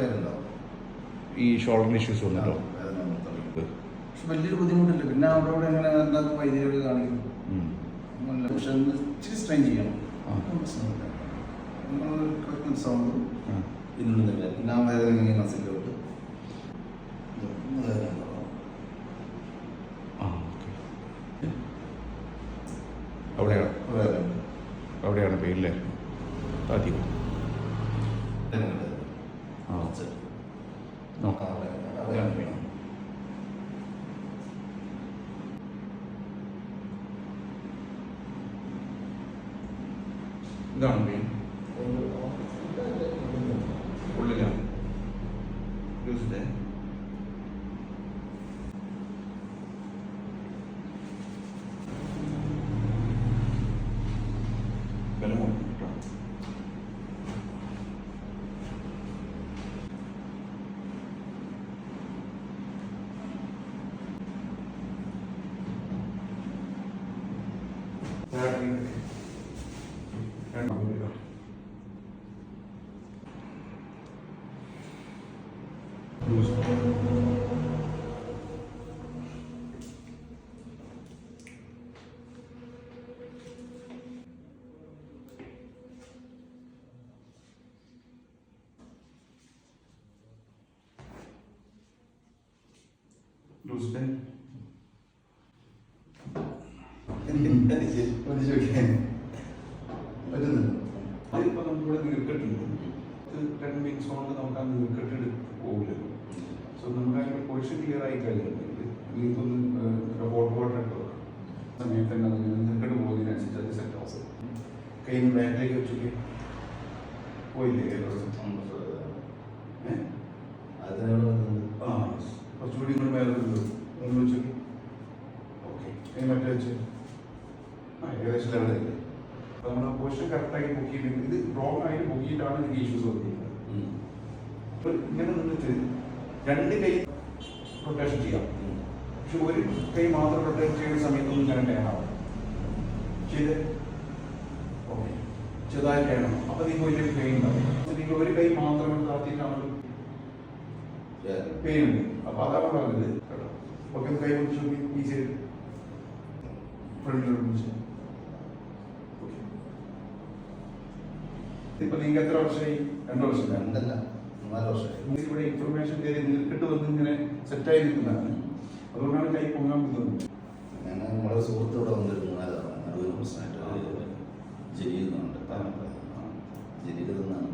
പേരുണ്ടാവും ഈ shoulder issues വന്നിട്ടോ തുടങ്ങി പക്ഷെ വലിയൊരു ബുദ്ധിമുട്ടില്ല. പിന്നെ അവിടെ ഇവിടെ എങ്ങനെ എന്താ വൈദ്യുതി കാണിക്കും. പക്ഷെ ഇച്ചിരി സ്ട്രെയിൻ ചെയ്യണം. പ്രശ്നമില്ല. സൗണ്ട്. ഇന്നുന്നില്ല പിന്നെ ആ വേദന ഇങ്ങനെ മസിലോട്ട്. അവിടെയാണ്. അവിടെയാണ് പെയിൻ അല്ലേ താത്തി ഇതാണ് പെയിൻ ഉള്ളിലാണ് യൂസ്ഡേ ബലം കൊടുക്കും കേട്ടോ Tuesday. എനിക്ക് ഒരു ചോദിക്കാൻ പറ്റുന്നുണ്ട് അതിപ്പോ നമുക്കിവിടെ നീർക്കെട്ടുണ്ട് ടെൻ മിനിറ്റ്സ് കൊണ്ട് നമുക്ക് ആ നീർക്കെട്ട് പോകില്ല സോ നമുക്ക് അതിന്റെ പൊസിഷൻ ക്ലിയർ ആയി കഴിഞ്ഞിട്ടുണ്ടെങ്കിൽ നിങ്ങൾക്കൊന്ന് ഹോട്ട് വാട്ടർ ഇട്ടോ സമയത്ത് തന്നെ അത് നീർക്കെട്ട് പോകുന്നതിനനുസരിച്ച് അത് സെറ്റ് ആവും കൈ ബാക്കിലേക്ക് വെച്ചിട്ട് പോയില്ലേ ആ കുറച്ചുകൂടി ഇങ്ങോട്ട് മേലെ ഒന്ന് ഓക്കെ. കൈ മറ്റേ വെച്ച്. ഏകദേശം ലെവലായില്ലേ അപ്പോൾ നമ്മൾ പൊസിഷൻ കറക്റ്റായി ബുക്ക് ചെയ്തിട്ട് ഇത് റോങ് ആയിട്ട് ബുക്ക് ചെയ്തിട്ടാണ് എനിക്ക് ഇഷ്യൂസ് വന്നിരിക്കുന്നത്. അപ്പോൾ ഇങ്ങനെ നിന്നിട്ട് രണ്ട് കൈ പ്രൊട്ടക്ഷൻ ചെയ്യാം. പക്ഷെ ഒരു കൈ മാത്രം പ്രൊട്ടക്ട് ചെയ്യുന്ന സമയത്തൊന്നും ഇങ്ങനെ ടേണാവും ചെയ്ത്? ഓക്കെ ചെറുതായി ടേണം അപ്പോൾ നിങ്ങൾ വലിയ പെയിൻ ഉണ്ടാവും. നിങ്ങൾ ഒരു കൈ മാത്രം താത്തിയിട്ടാണെങ്കിലും പെയിൻ ഉണ്ട്. അപ്പൊ അതാണ് പറഞ്ഞത്. ഓക്കെ കൈ പിടിച്ചു ഈ ഫ്രണ്ടിലോട്ട് പിടിച്ചു ഇപ്പൊ നിങ്ങൾക്ക് എത്ര വർഷമായി? രണ്ടോ വർഷം രണ്ടല്ല നാല് വർഷമായി. ഇവിടെ ഇൻഫർമേഷൻ കയറി നിൽക്കിട്ട് വന്ന് ഇങ്ങനെ സെറ്റായി നിൽക്കുന്നതാണ്. അതുകൊണ്ടാണ് കൈ പൊങ്ങാൻ പറ്റുന്നത് ഞാൻ നമ്മുടെ സുഹൃത്ത് ഇവിടെ വന്നിരുന്നു നാല് തവണ. നടുവിന് പ്രശ്നമായിട്ട് ജലീൽ എന്നുണ്ട് ജലീൽ എന്നാണ്